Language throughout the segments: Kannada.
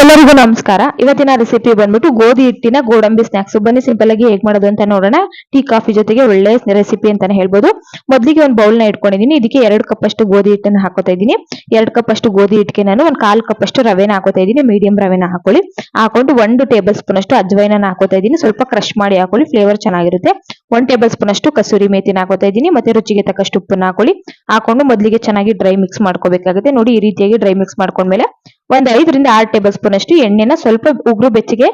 ಎಲ್ಲರಿಗೂ ನಮಸ್ಕಾರ. ಇವತ್ತಿನ ರೆಸಿಪಿ ಬಂದ್ಬಿಟ್ಟು ಗೋಧಿ ಹಿಟ್ಟಿನ ಗೋಡಂಬಿ ಸ್ನಾಕ್ಸ್ ಬನ್ನಿ ಸಿಂಪಲ್ ಆಗಿ ಹೇಗೆ ಮಾಡೋದು ಅಂತ ನೋಡೋಣ. ಟೀ, ಕಾಫಿ ಜೊತೆಗೆ ಒಳ್ಳೆ ರೆಸಿಪಿ ಅಂತಾನೆ ಹೇಳ್ಬೋದು. ಮೊದಲಿಗೆ ಒಂದು ಬೌಲ್ನ ಇಟ್ಕೊಂಡಿದೀನಿ. ಇದಕ್ಕೆ ಎರಡು ಕಪ್ ಅಷ್ಟು ಗೋಧಿ ಹಿಟ್ಟನ್ನು ಹಾಕೋತಾ ಇದ್ದೀನಿ. ಎರಡು ಕಪ್ ಅಷ್ಟು ಗೋಧಿ ಹಿಟ್ಟಿಗೆ ನಾನು ಒಂದು ಕಾಲ್ ಕಪ್ ಅಷ್ಟು ರವೆನ ಹಾಕೋತಾ ಇದ್ದೀನಿ. ಮೀಡಿಯಂ ರವೆನ ಹಾಕೊಳ್ಳಿ. ಹಾಕೊಂಡು ಒಂದು ಟೇಬಲ್ ಸ್ಪೂನ್ ಅಷ್ಟು ಅಜ್ವೈನ ಹಾಕೋತಾ ಇದ್ದೀನಿ. ಸ್ವಲ್ಪ ಕ್ರಶ್ ಮಾಡಿ ಹಾಕೊಳ್ಳಿ. ಫ್ಲೇವರ್ ಚೆನ್ನಾಗಿರುತ್ತೆ. ಒನ್ ಟೇಬಲ್ ಸ್ಪೂನ್ ಅಷ್ಟು ಕಸೂರಿ ಮೇತಿನ ಹಾಕೋತಾ ಇದ್ದೀನಿ. ಮತ್ತೆ ರುಚಿಗೆ ತಕ್ಕಷ್ಟು ಉಪ್ಪನ್ನ ಹಾಕೊಳ್ಳಿ. ಹಾಕೊಂಡು ಮೊದಲಿಗೆ ಚೆನ್ನಾಗಿ ಡ್ರೈ ಮಿಕ್ಸ್ ಮಾಡ್ಕೋಬೇಕಾಗುತ್ತೆ. ನೋಡಿ ಈ ರೀತಿಯಾಗಿ ಡ್ರೈ ಮಿಕ್ಸ್ ಮಾಡ್ಕೊಂಡ್ಮೇಲೆ ಒಂದ್ ಐದರಿಂದ ಆರು ಟೇಬಲ್ ಸ್ಪೂನ್ ಅಷ್ಟು ಎಣ್ಣೆನ ಸ್ವಲ್ಪ ಉಗುರು ಬೆಚ್ಚಗೆ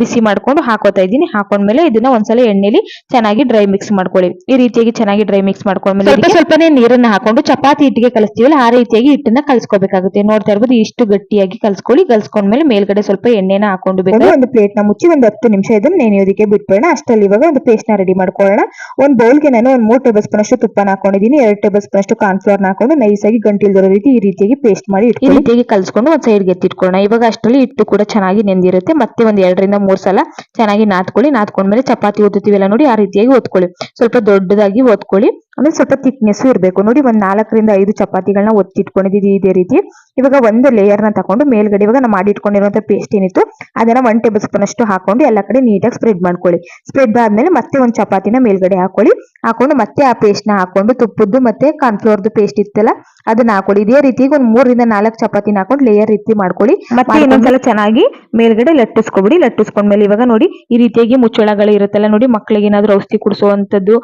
ಬಿಸಿ ಮಾಡ್ಕೊಂಡು ಹಾಕೋತಾ ಇದ್ದೀನಿ. ಹಾಕೊಂಡ್ಮೇಲೆ ಇದನ್ನ ಒಂದ್ಸಲ ಎಣ್ಣೆಲಿ ಚೆನ್ನಾಗಿ ಡ್ರೈ ಮಿಕ್ಸ್ ಮಾಡ್ಕೊಳ್ಳಿ. ಈ ರೀತಿಯಾಗಿ ಚೆನ್ನಾಗಿ ಡ್ರೈ ಮಿಕ್ಸ್ ಮಾಡ್ಕೊಂಡ್ಮೇಲೆ ಸ್ವಲ್ಪ ಸ್ವಲ್ಪನೇ ನೀರನ್ನ ಹಾಕೊಂಡು ಚಪಾತಿ ಹಿಟ್ಟಿಗೆ ಕಲಿಸ್ತೀವಲ್ಲ ಆ ರೀತಿಯಾಗಿ ಹಿಟ್ಟನ್ನ ಕಲ್ಸ್ಕೋಬೇಕಾಗುತ್ತೆ. ನೋಡ್ತಾ ಇರ್ಬೋದು ಇಷ್ಟು ಗಟ್ಟಿಯಾಗಿ ಕಲ್ಸ್ಕೊಳ್ಳಿ. ಕಲ್ಸ್ಕೊಂಡ್ಮೇಲೆ ಮೇಲ್ಗಡೆ ಸ್ವಲ್ಪ ಎಣ್ಣೆನ ಹಾಕೊಂಡು ಬೇಕು ಒಂದು ಪ್ಲೇಟ್ನ ಮುಚ್ಚಿ ಒಂದು ಹತ್ತು ನಿಮಿಷ ಇದನ್ನ ನೆನೆಯೋದಕ್ಕೆ ಬಿಟ್ಬೇಡ ಅಷ್ಟಲ್ಲಿ ಇವಾಗ ಒಂದು ಪೇಸ್ಟ್ನ ರೆಡಿ ಮಾಡ್ಕೊಳ್ಳೋಣ. ಒಂದು ಬೌಲ್ಗೆ ನಾನು ಒಂದು ಮೂರು ಟೇಬಲ್ ಸ್ಪೂನ್ ಅಷ್ಟು ತುಪ್ಪನ ಹಾಕೊಂಡಿದ್ದೀನಿ. ಎರಡು ಟೇಬಲ್ ಸ್ಪೂನ್ ಅಷ್ಟು ಕಾರ್ನ್ಫ್ಲವರ್ ಹಾಕೊಂಡು ನೈಸ್ ಆಗಿ ಗಂಟಿಲ್ದಿರೋ ರೀತಿ ಈ ರೀತಿಯಾಗಿ ಪೇಸ್ಟ್ ಮಾಡಿ ಈ ರೀತಿಯಾಗಿ ಕಲ್ಸ್ಕೊಂಡು ಒಂದ್ ಸೈಡ್ಗೆ ಎತ್ತಿಟ್ಕೊಳ್ಳೋಣ. ಇವಾಗ ಅಷ್ಟರಲ್ಲಿ ಹಿಟ್ಟು ಕೂಡ ಚೆನ್ನಾಗಿ ನೆಂದಿರುತ್ತೆ. ಮತ್ತೆ ಒಂದ್ ಎರಡರಿಂದ ಮೂರ್ ಸಲ ಚೆನ್ನಾಗಿ ನಾದ್ಕೊಳ್ಳಿ. ನಾದ್ಕೊಂಡ್ಮೇಲೆ ಚಪಾತಿ ಓದುತ್ತೀವಲ್ಲ ನೋಡಿ ಆ ರೀತಿಯಾಗಿ ಓದ್ಕೊಳ್ಳಿ. ಸ್ವಲ್ಪ ದೊಡ್ಡದಾಗಿ ಒತ್ಕೊಳ್ಳಿ ಆಮೇಲೆ ಸ್ವಲ್ಪ ಥಿಕ್ನೆಸ್ ಇರಬೇಕು. ನೋಡಿ ಒಂದು ನಾಲ್ಕರಿಂದ ಐದು ಚಪಾತಿಗಳನ್ನ ಒತ್ತಿಟ್ಕೊಂಡಿದ್ದೀವಿ ಇದೇ ರೀತಿ. ಇವಾಗ ಒಂದು ಲೇಯರ್ ತಗೊಂಡು ತಕೊಂಡು ಮೇಲ್ಗಡೆ ಇವಾಗ ನಾವು ಮಾಡಿಟ್ಕೊಂಡಿರುವಂಥ ಪೇಸ್ಟ್ ಏನಿತ್ತು ಅದನ್ನ ಒನ್ ಟೇಬಲ್ ಸ್ಪೂನ್ ಅಷ್ಟು ಹಾಕೊಂಡು ಎಲ್ಲ ಕಡೆ ನೀಟಾಗಿ ಸ್ಪ್ರೆಡ್ ಮಾಡ್ಕೊಳ್ಳಿ. ಸ್ಪ್ರೆಡ್ ಆದಮೇಲೆ ಮತ್ತೆ ಒಂದು ಚಪಾತಿನ ಮೇಲ್ಗಡೆ ಹಾಕೊಳ್ಳಿ. ಹಾಕೊಂಡು ಮತ್ತೆ ಆ ಪೇಸ್ಟ್ನ ನ ಹಾಕೊಂಡು ತುಪ್ಪದ್ದು ಮತ್ತೆ ಕಾರ್ನ್ಫ್ಲೋರ್ದು ಪೇಸ್ಟ್ ಇತ್ತಲ್ಲ ಅದನ್ನ ಹಾಕೊಳ್ಳಿ. ಇದೇ ರೀತಿ ಒಂದು ಮೂರರಿಂದ ನಾಲ್ಕು ಚಪಾತಿನ ಹಾಕೊಂಡು ಲೇಯರ್ ರೀತಿ ಮಾಡ್ಕೊಳ್ಳಿ. ಮತ್ತೆ ಇನ್ನೊಂದ್ಸಲ ಚೆನ್ನಾಗಿ ಮೇಲ್ಗಡೆ ಲಟ್ಟಿಸ್ಕೊಬಿಡಿ. ಲಟ್ಟಿಸ್ಕೊಂಡ್ಮೇಲೆ ಇವಾಗ ನೋಡಿ ಈ ರೀತಿಯಾಗಿ ಮುಚ್ಚಳಗಳು ಇರುತ್ತಲ್ಲ ನೋಡಿ ಮಕ್ಕಳಿಗೆ ಏನಾದ್ರು ಔಷಧಿ ಕುಡಿಸುವಂತದ್ದು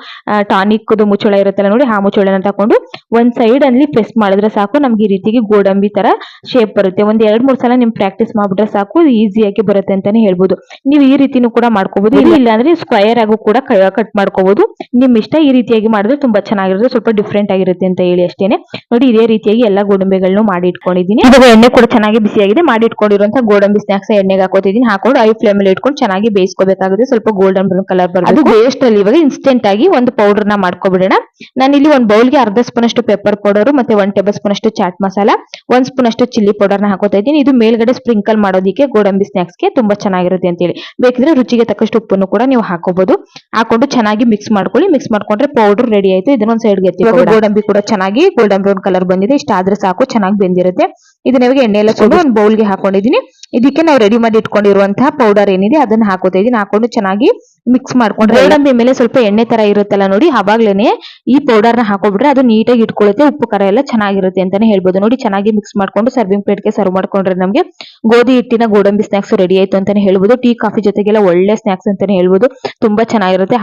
ಟಾನಿಕ್ದು ಮುಚ್ಚಳ ಇರುತ್ತಲ್ಲ ನೋಡಿ ಆ ಮುಚ್ಚಳನ ತಕೊಂಡು ಒಂದ್ ಸೈಡ್ ಅಲ್ಲಿ ಪ್ರೆಸ್ ಮಾಡಿದ್ರೆ ಸಾಕು. ನಮ್ಗೆ ಈ ರೀತಿಯಾಗಿ ಗೋಡಂಬಿ ತರ ಶೇಪ್ ಬರುತ್ತೆ. ಒಂದ್ ಎರಡ್ ಮೂರ್ ಸಲ ನಿಮ್ ಪ್ರಾಕ್ಟೀಸ್ ಮಾಡ್ಬಿಟ್ರೆ ಸಾಕು. ಈಸಿಯಾಗಿ ಬರುತ್ತೆ ಅಂತಾನೆ ಹೇಳ್ಬೋದು. ನೀವು ಈ ರೀತಿನೂ ಕೂಡ ಮಾಡ್ಕೋಬಹುದು ಇಲ್ಲ. ಅಂದ್ರೆ ಸ್ಕ್ವಯರ್ ಆಗು ಕೂಡ ಕಟ್ ಮಾಡ್ಕೋಬಹುದು ನಿಮ್ ಇಷ್ಟ ಈ ರೀತಿಯಾಗಿ ಮಾಡಿದ್ರೆ ತುಂಬಾ ಚೆನ್ನಾಗಿರುತ್ತೆ. ಸ್ವಲ್ಪ ಡಿಫ್ರೆಂಟ್ ಆಗಿರುತ್ತೆ ಅಂತ ಹೇಳಿ ಅಷ್ಟೇನೆ. ನೋಡಿ ಇದೇ ರೀತಿಯಾಗಿ ಎಲ್ಲಾ ಗೋಡಂಬಿಗಳನ್ನು ಮಾಡಿ ಇಟ್ಕೊಂಡಿದ್ದೀನಿ. ಇವಾಗ ಎಣ್ಣೆ ಕೂಡ ಚೆನ್ನಾಗಿ ಬಿಸಿಯಾಗಿದೆ ಮಾಡಿ ಇಟ್ಕೊಂಡಿರುವಂತಹ ಗೋಡಂಬಿ ಸ್ನಾಕ್ಸ್ ಎಣ್ಣೆಗೆ ಹಾಕೋತಿದ್ದೀನಿ. ಹಾಕೊಂಡು ಐ ಫ್ಲೇಮ್ ಅಲ್ಲಿ ಇಟ್ಕೊಂಡು ಚೆನ್ನಾಗಿ ಬೇಯಿಸ್ಕೋಬೇಕಾಗುತ್ತೆ. ಸ್ವಲ್ಪ ಗೋಲ್ಡನ್ ಬ್ರೌನ್ ಕಲರ್ ಬರುತ್ತೆ. ಅದು ವೇಸ್ಟ್ ಅಲ್ಲಿ ಇವಾಗ ಇನ್ಸ್ಟೆಂಟ್ ಆಗಿ ಒಂದು ಪೌಡರ್ನ ಮಾಡ್ಕೊಬಿಡೋಣ. ನಾನು ಇಲ್ಲಿ ಒಂದು ಬೌಲ್ಗೆ ಅರ್ಧ ಸ್ಪೂನ್ ಅಷ್ಟು ಪೆಪ್ಪರ್ ಪೌಡರ್ ಮತ್ತೆ ಒನ್ ಟೇಬಲ್ ಸ್ಪೂನ್ ಅಷ್ಟು ಚಾಟ್ ಮಸಾಲ ಒಂದ್ ಸ್ಪೂನ್ ಅಷ್ಟು ಚಿಲ್ಲಿ ಪೌಡರ್ನ ಹಾಕೋತಾ ಇದ್ದೀನಿ. ಇದು ಮೇಲ್ಗಡೆ ಸ್ಪ್ರಿಂಕಲ್ ಮಾಡೋದಕ್ಕೆ ಗೋಡಂಬಿ ಸ್ನಾಕ್ಸ್ಗೆ ತುಂಬಾ ಚೆನ್ನಾಗಿರುತ್ತೆ ಅಂತ ಹೇಳಿ ಬೇಕಿದ್ರೆ ರುಚಿಗೆ ತಕ್ಕಷ್ಟು ಉಪ್ಪನ್ನು ಕೂಡ ನೀವು ಹಾಕೋಬಹುದು ಹಾಕೊಂಡು ಚೆನ್ನಾಗಿ ಮಿಕ್ಸ್ ಮಾಡ್ಕೊಳ್ಳಿ. ಮಿಕ್ಸ್ ಮಾಡ್ಕೊಂಡ್ರೆ ಪೌಡರ್ ರೆಡಿ ಆಯ್ತು. ಇದನ್ನ ಒಂದ್ ಸೈಡ್ ಎತ್ತಿ ಗೋಡಂಬಿ ಕೂಡ ಚೆನ್ನಾಗಿ ಗೋಲ್ಡನ್ ಬ್ರೌನ್ ಕಲರ್ ಬಂದಿದೆ. ಇಷ್ಟ ಆದ್ರೆ ಸಾಕು ಚೆನ್ನಾಗಿ ಬೆಂದಿರುತ್ತೆ. ಇದನ್ನ ಇವಾಗ ಎಣ್ಣೆ ಎಲ್ಲ ಒಂದು ಬೌಲ್ಗೆ ಹಾಕೊಂಡಿದ್ದೀನಿ. ಇದಕ್ಕೆ ನಾವು ರೆಡಿ ಮಾಡಿ ಇಟ್ಕೊಂಡಿರುವಂತಹ ಪೌಡರ್ ಏನಿದೆ ಅದನ್ನ ಹಾಕೋತಾ ಇದೀನಿ. ಹಾಕೊಂಡು ಚೆನ್ನಾಗಿ ಮಿಕ್ಸ್ ಮಾಡ್ಕೊಂಡ್ರೆ ಗೋಡಂಬಿ ಮೇಲೆ ಸ್ವಲ್ಪ ಎಣ್ಣೆ ತರ ಇರುತ್ತಲ್ಲ ನೋಡಿ, ಅವಾಗ್ಲೇನೆ ಈ ಪೌಡರ್ನ ಹಾಕೊಬಿಟ್ರೆ ಅದು ನೀಟಾಗಿ ಇಟ್ಕೊಳ್ಳುತ್ತೆ, ಉಪ್ಪು ಖಾರ ಎಲ್ಲ ಚೆನ್ನಾಗಿರುತ್ತೆ ಅಂತಾನೆ ಹೇಳ್ಬೋದು. ನೋಡಿ, ಚೆನ್ನಾಗಿ ಮಿಕ್ಸ್ ಮಾಡ್ಕೊಂಡು ಸರ್ವಿಂಗ್ ಪ್ಲೇಟ್ಗೆ ಸರ್ವ್ ಮಾಡ್ಕೊಂಡ್ರೆ ನಮಗೆ ಗೋಧಿ ಹಿಟ್ಟಿನ ಗೋಡಂಬಿ ಸ್ನಾಕ್ಸ್ ರೆಡಿ ಆಯ್ತು ಅಂತಾನೆ ಹೇಳ್ಬೋದು. ಟೀ ಕಾಫಿ ಜೊತೆಗೆಲ್ಲ ಒಳ್ಳೆ ಸ್ನಾಕ್ಸ್ ಅಂತಾನೆ ಹೇಳ್ಬೋದು. ತುಂಬಾ ಚೆನ್ನಾಗಿರುತ್ತೆ.